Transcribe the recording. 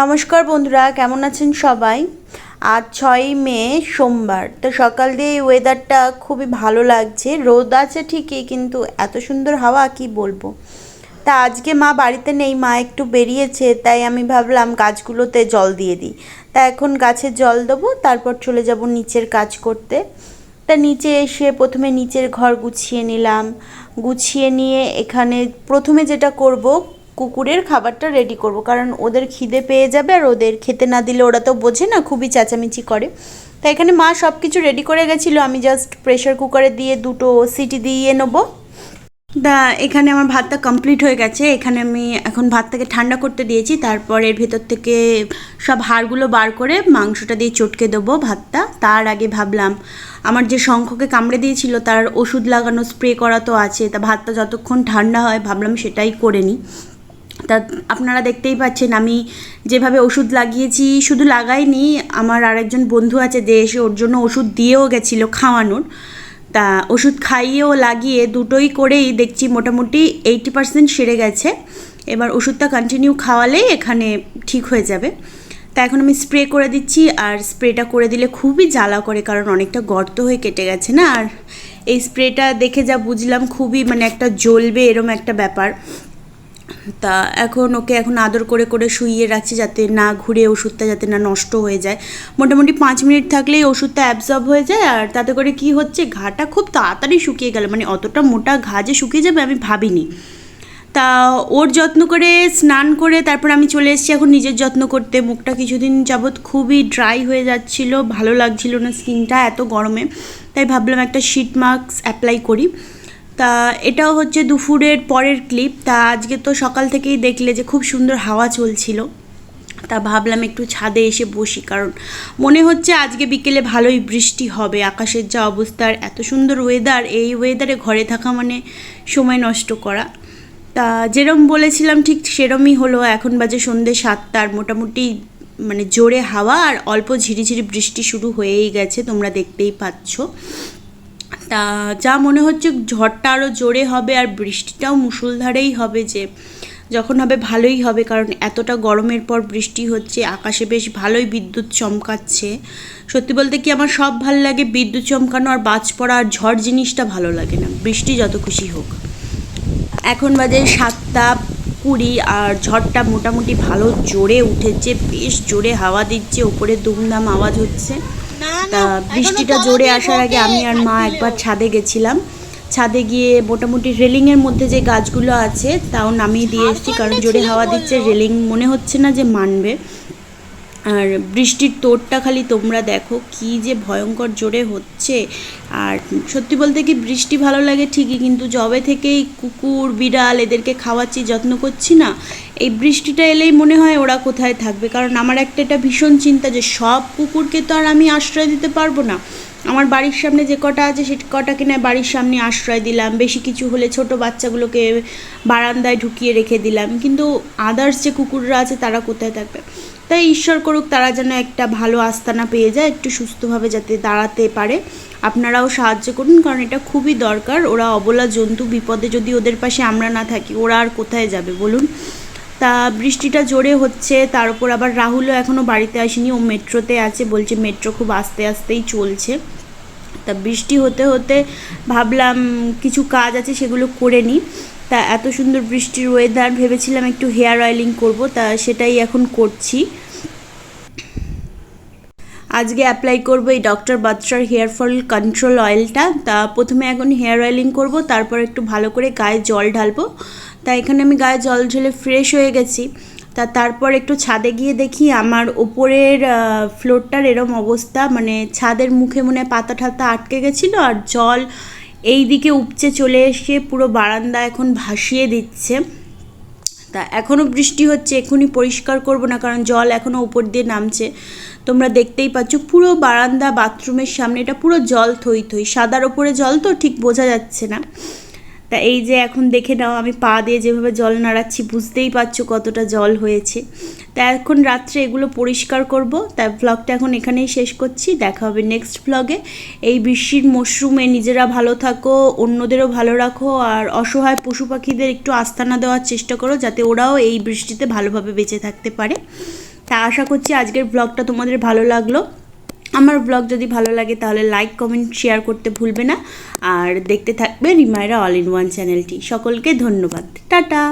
নমস্কার বন্ধুরা, কেমন আছেন সবাই? আজ ছয়ই মে, সোমবার। তো সকাল দিয়ে এই ওয়েদারটা খুবই ভালো লাগছে। রোদ আছে ঠিকই, কিন্তু এত সুন্দর হাওয়া, কি বলব? তা আজকে মা বাড়িতে নেই, মা একটু বেরিয়েছে, তাই আমি ভাবলাম গাছগুলোতে জল দিয়ে দিই। তা এখন গাছে জল দেবো, তারপর চলে যাব নিচের কাজ করতে। তা নিচে এসে প্রথমে নিচের ঘর গুছিয়ে নিলাম। গুছিয়ে নিয়ে এখানে প্রথমে যেটা করব, কুকুরের খাবারটা রেডি করব। কারণ ওদের খিদে পেয়ে যাবে আর ওদের খেতে না দিলে ওরা তো বোঝে না, খুবই চেঁচামেচি করে। তা এখানে মা সব কিছু রেডি করে গেছিল, আমি জাস্ট প্রেশার কুকারে দিয়ে দুটো সিটি দিয়ে নেব। দা এখানে আমার ভাতটা কমপ্লিট হয়ে গেছে। এখানে আমি এখন ভাতটাকে ঠান্ডা করতে দিয়েছি। তারপর এর ভেতর থেকে সব হাড়গুলো বার করে মাংসটা দিয়ে চটকে দেবো ভাতটা। তার আগে ভাবলাম, আমার যে শঙ্খকে কামড়ে দিয়েছিল, তার ওষুধ লাগানো স্প্রে করা তো আছে। তা ভাতটা যতক্ষণ ঠান্ডা হয়, ভাবলাম সেটাই করে নিই তা আপনারা দেখতেই পাচ্ছেন, আমি যেভাবে ওষুধ লাগিয়েছি, শুধু লাগাইনি, আমার আরেকজন বন্ধু আছে যে এসে ওর জন্য ওষুধ দিয়েও গেছিল খাওয়ানোর। তা ওষুধ খাইয়েও লাগিয়ে দুটোই করেই দেখছি মোটামুটি এইটি পার্সেন্ট সেরে গেছে। এবার ওষুধটা কন্টিনিউ খাওয়ালেই এখানে ঠিক হয়ে যাবে। তা এখন আমি স্প্রে করে দিচ্ছি আর স্প্রেটা করে দিলে খুবই জ্বালা করে কারণ অনেকটা গর্ত হয়ে কেটে গেছে না? আর এই স্প্রেটা দেখে যা বুঝলাম খুবই মানে একটা জ্বলবে এরম একটা ব্যাপার। তা এখন ওকে এখন আদর করে করে শুইয়ে রাখছি যাতে না ঘুরে ওষুধটা যাতে না নষ্ট হয়ে যায়। মোটামুটি পাঁচ মিনিট থাকলেই ওষুধটা অ্যাবজর্ব হয়ে যায় আর তাতে করে কি হচ্ছে, ঘাটা খুব তাড়াতাড়ি শুকিয়ে গেল মানে অতটা মোটা ঘা যে শুকিয়ে যাবে আমি ভাবিনি। তা ওর যত্ন করে স্নান করে তারপর আমি চলে এসেছি এখন নিজের যত্ন করতে। মুখটা কিছুদিন যাবৎ খুবই ড্রাই হয়ে যাচ্ছিল, ভালো লাগছিল না স্কিনটা এত গরমে। তাই ভাবলাম একটা শীট মাস্ক অ্যাপ্লাই করি। তা এটাও হচ্ছে দুপুরের পরের ক্লিপ তা আজকে তো সকাল থেকেই দেখলে যে খুব সুন্দর হাওয়া চলছিল। তা ভাবলাম একটু ছাদে এসে বসি, কারণ মনে হচ্ছে আজকে বিকেলে ভালোই বৃষ্টি হবে। আকাশের যা অবস্থার এত সুন্দর ওয়েদার এই ওয়েদারে ঘরে থাকা মানে সময় নষ্ট করা। তা যেরম বলেছিলাম ঠিক সেরমই হলো, এখন বাজে সন্ধ্যে সাতটার মোটামুটি মানে জোরে হাওয়া, আর অল্প ঝিরিঝিরি বৃষ্টি শুরু হয়েই গেছে, তোমরা দেখতেই পাচ্ছ। তা, যা মনে হচ্ছে ঝড়টা আরও জোরে হবে আর বৃষ্টিটাও মুষলধারেই হবে যে, যখন হবে ভালোই হবে কারণ এতটা গরমের পর বৃষ্টি হচ্ছে, আকাশে বেশ ভালোই বিদ্যুৎ চমকাচ্ছে। সত্যি বলতে কি আমার সব ভালো লাগে বিদ্যুৎ চমকানো আর বাজ পড়া আর ঝড় জিনিসটা ভালো লাগে না, বৃষ্টি যত খুশি হোক। এখন বাজে সাতটা কুড়ি আর ঝড়টা মোটামুটি ভালো জোরে উঠেছে, বেশ জোরে হাওয়া দিচ্ছে, ওপরে দুমদাম আওয়াজ হচ্ছে। তা বৃষ্টিটা জোরে আসার আগে আমি আর মা একবার ছাদে গেছিলাম। ছাদে গিয়ে মোটামুটি রেলিংয়ের মধ্যে যে গাছগুলো আছে তাও নামিয়ে দিয়ে এসেছি কারণ জোরে হাওয়া দিচ্ছে রেলিং মনে হচ্ছে না যে মানবে। আর বৃষ্টির তোড়টা খালি তোমরা দেখো কি যে ভয়ঙ্কর জোরে হচ্ছে। আর সত্যি বলতে কি বৃষ্টি ভালো লাগে ঠিকই কিন্তু জবে থেকেই কুকুর বিড়াল এদেরকে খাওয়াচ্ছি যত্ন করছি না। এই বৃষ্টিটা এলেই মনে হয় ওরা কোথায় থাকবে। কারণ আমার একটা এটা ভীষণ চিন্তা যে সব কুকুরকে তো আর আমি আশ্রয় দিতে পারব না। আমার বাড়ির সামনে যে কটা আছে সে কটা কিনা বাড়ির সামনে আশ্রয় দিলাম। বেশি কিছু হলে ছোট বাচ্চাগুলোকে বারান্দায় ঢুকিয়ে রেখে দিলাম। কিন্তু আদার্স যে কুকুররা আছে তারা কোথায় থাকবে? তাই ঈশ্বর করুক তারা যেন একটা ভালো আস্তানা পেয়ে যায়, একটু সুস্থভাবে যাতে দাঁড়াতে পারে। আপনারাও সাহায্য করুন, কারণ এটা খুবই দরকার। ওরা অবলা জন্তু, বিপদে যদি ওদের পাশে আমরা না থাকি, ওরা আর কোথায় যাবে বলুন? তা বৃষ্টিটা জোরে হচ্ছে, তার উপর আবার রাহুলও এখনও বাড়িতে আসেনি, ও মেট্রোতে আছে বলছে মেট্রো খুব আস্তে আস্তেই চলছে। তা বৃষ্টি হতে হতে ভাবলাম কিছু কাজ আছে সেগুলো করে নিই। তা এত সুন্দর বৃষ্টির ওয়েদার ভেবেছিলাম একটু হেয়ার অয়েলিং করব, তা সেটাই এখন করছি। আজকে অ্যাপ্লাই করব এই ডক্টর বাদশার হেয়ার ফল কন্ট্রোল অয়েলটা তা প্রথমে এখন হেয়ার অয়েলিং করব, তারপর একটু ভালো করে গায়ে জল ঢালবো। তা এখানে আমি গায়ে জল ঢেলে ফ্রেশ হয়ে গেছি। তা তারপর একটু ছাদে গিয়ে দেখি আমার ওপরের ফ্লোরটার এরম অবস্থা। মানে ছাদের মুখে মনে পাতা ঠাতা আটকে গেছিল আর জল এই দিকে উপচে চলে এসে পুরো বারান্দা এখন ভাসিয়ে দিচ্ছে। তা এখনও বৃষ্টি হচ্ছে, এখনই পরিষ্কার করব না কারণ জল এখনও উপর দিয়ে নামছে। তোমরা দেখতেই পাচ্ছ পুরো বারান্দা, বাথরুমের সামনে, এটা পুরো জল থই থই, সাদার ওপরে জল তো ঠিক বোঝা যাচ্ছে না। তা এই যে এখন দেখে নাও, আমি পা দিয়ে যেভাবে জল নাড়াচ্ছি, বুঝতেই পারছ কতটা জল হয়েছে। তা এখন রাত্রে এগুলো পরিষ্কার করব। তাই ব্লগটা এখন এখানেই শেষ করছি। দেখা হবে নেক্সট ব্লগে এই বৃষ্টির মশরুমে নিজেরা ভালো থাকো, অন্যদেরও ভালো রাখো, আর অসহায় পশু পাখিদের একটু আস্তানা দেওয়ার চেষ্টা করো, যাতে ওরাও এই বৃষ্টিতে ভালোভাবে বেঁচে থাকতে পারে। তা আশা করছি আজকের ব্লগটা তোমাদের ভালো লাগল। আমার ব্লগ যদি ভালো লাগে তাহলে লাইক কমেন্ট শেয়ার করতে ভুলবে না। আর দেখতে থাকবে রিমায়রা অল ইন ওয়ান চ্যানেলটি সকলকে ধন্যবাদ। টাটা!